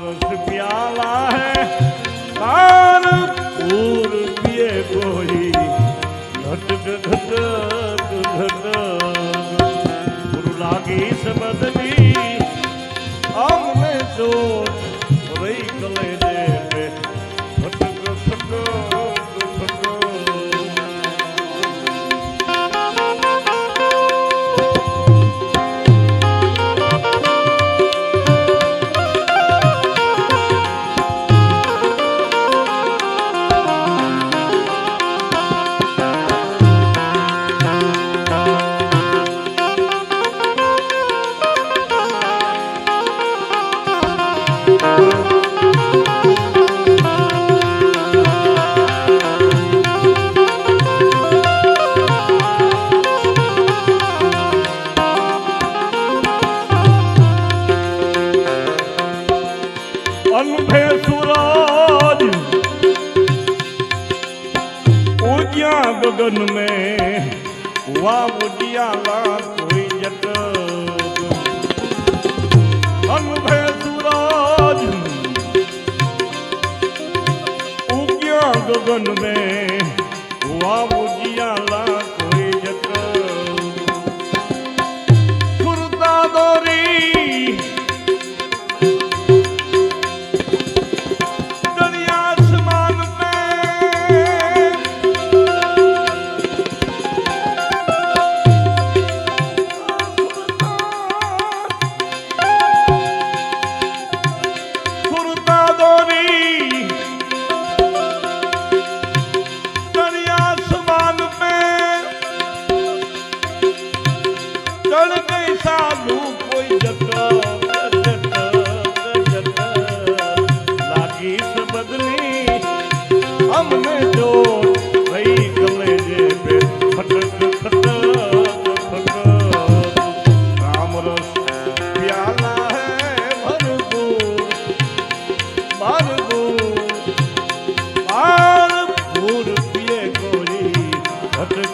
रस प्याला है कान पूर पिए कोई घट घट घट गुरु लागी सबदनी अमने जोड़ ਜੱਟ ਮਨ ਭੈ ਸੂਰਾਜ ਉਗਿਆ ਗਗਨ ਮੇ ਵਾਵੂ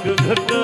শুধু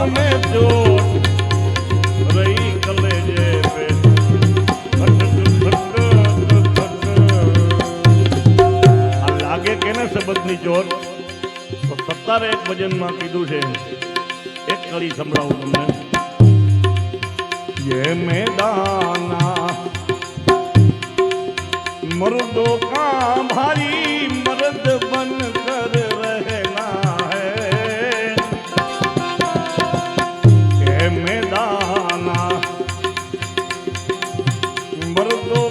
રામ મે જો રહી કલે જે આ લાગે કેને શબ્દની જોર? તો સત્તારે એક ભજનમાં કીધું છે. એક કળી સંભળાવું તમને. યે મેદાના મરદો ভরত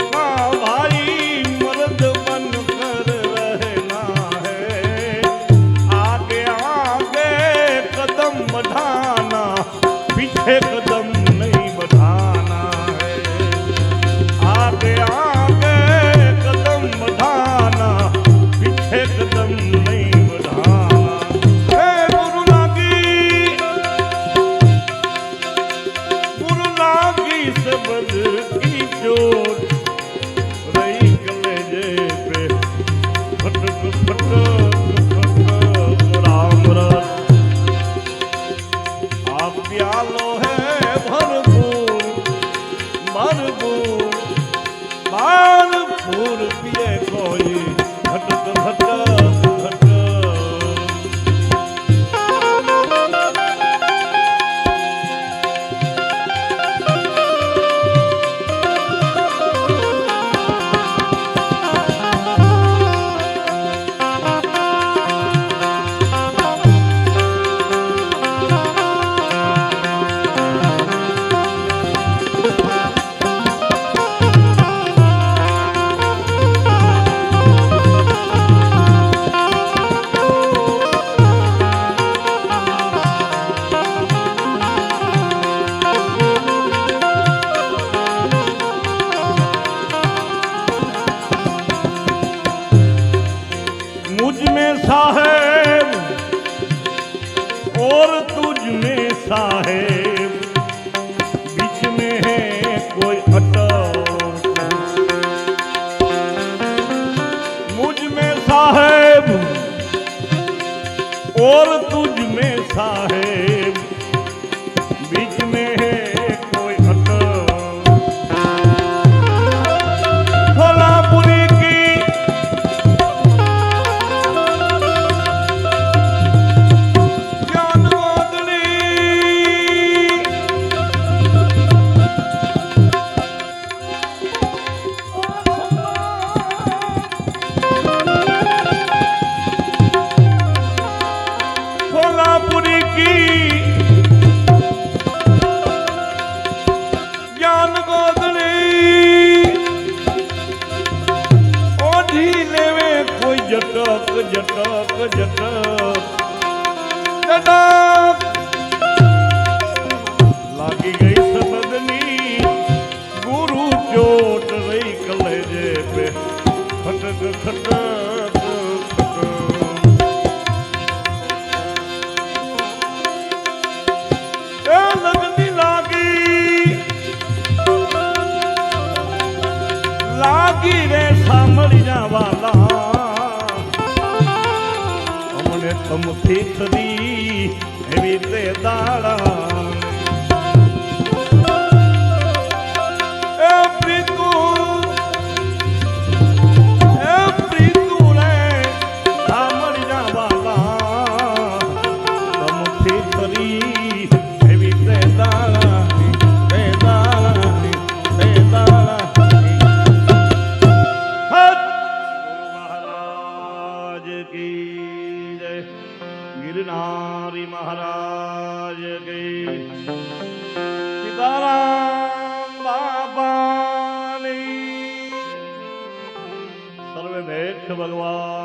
corpo જટક જટક જટક લાગી ગઈ સનદની ગુરુ ચોટ રહી કલેજે પે ખટક ખટક તમથી ખરી એવી તે દાડા એ પ્રીતુ એ પ્રીતુ રે જા વાલા. તમથી ખરી એવી તે દાડાની તે દાડાની તે દાડાની હટ! મહારાજ કી ગિરનારી મહારાજ કે સીતારામ બાપાની સર્વે ભેખ ભગવાન